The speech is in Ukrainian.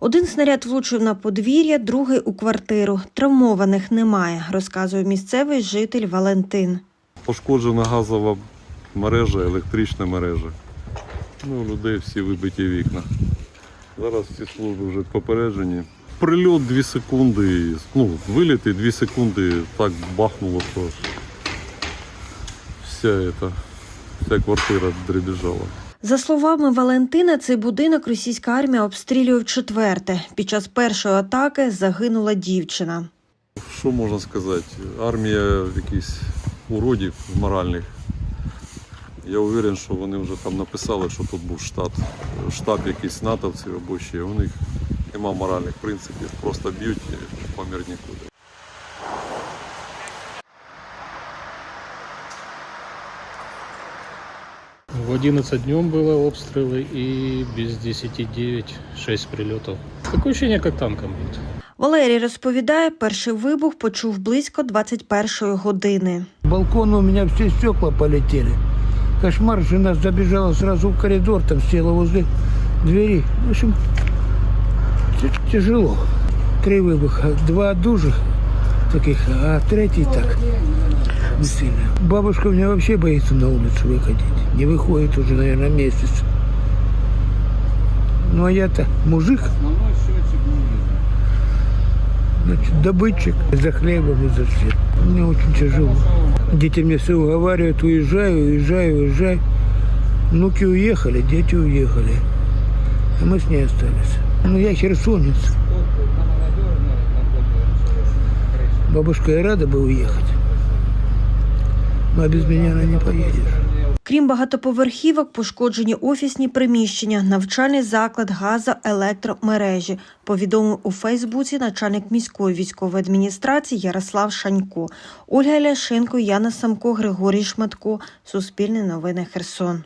Один снаряд влучив на подвір'я, другий у квартиру. Травмованих немає, розказує місцевий житель Валентин. Пошкоджена газова мережа, електрична мережа. Ну, людей всі вибиті вікна. Зараз всі служби вже попереджені. Прильот 2 секунди, ну, виліти 2 секунди, так бахнуло, що вся, ета, вся квартира дребіжала. За словами Валентина, цей будинок російська армія обстрілює в четверте. Під час першої атаки загинула дівчина. Що можна сказати? Армія якихось уродів моральних. Я уверен, що вони вже там написали, що тут був штат, штаб якийсь натовців ще. У них нема моральних принципів, просто б'ють і помір нікуди. В 11 днем было обстрелы и без 10-9 6 прилетов. Такое ощущение, как танком бьют. Валерій розповідає, перший вибух почув близько 21-ї години. С балкона у меня все стекла полетели. Кошмар, жена забежала сразу в коридор, там села возле двери. В общем, т- тяжело. Три выбуха, два дужих таких, а третий так, не сильно. Бабушка у меня вообще боится на улицу выходить. Не выходит уже, наверное, месяц. Ну а я-то мужик. Значит, добытчик за хлебом и за всем. Мне очень тяжело. Дети мне все уговаривают, уезжай, уезжай, уезжай. Внуки уехали, дети уехали. А мы с ней остались. Ну, я херсонец. Бабушка и рада бы уехать. Но без меня она не поедешь. Крім багатоповерхівок, пошкоджені офісні приміщення, навчальний заклад, газоелектромережі, повідомив у Фейсбуці начальник міської військової адміністрації Ярослав Шанько. Ольга Ляшенко, Яна Самко, Григорій Шматко. Суспільне новини Херсон.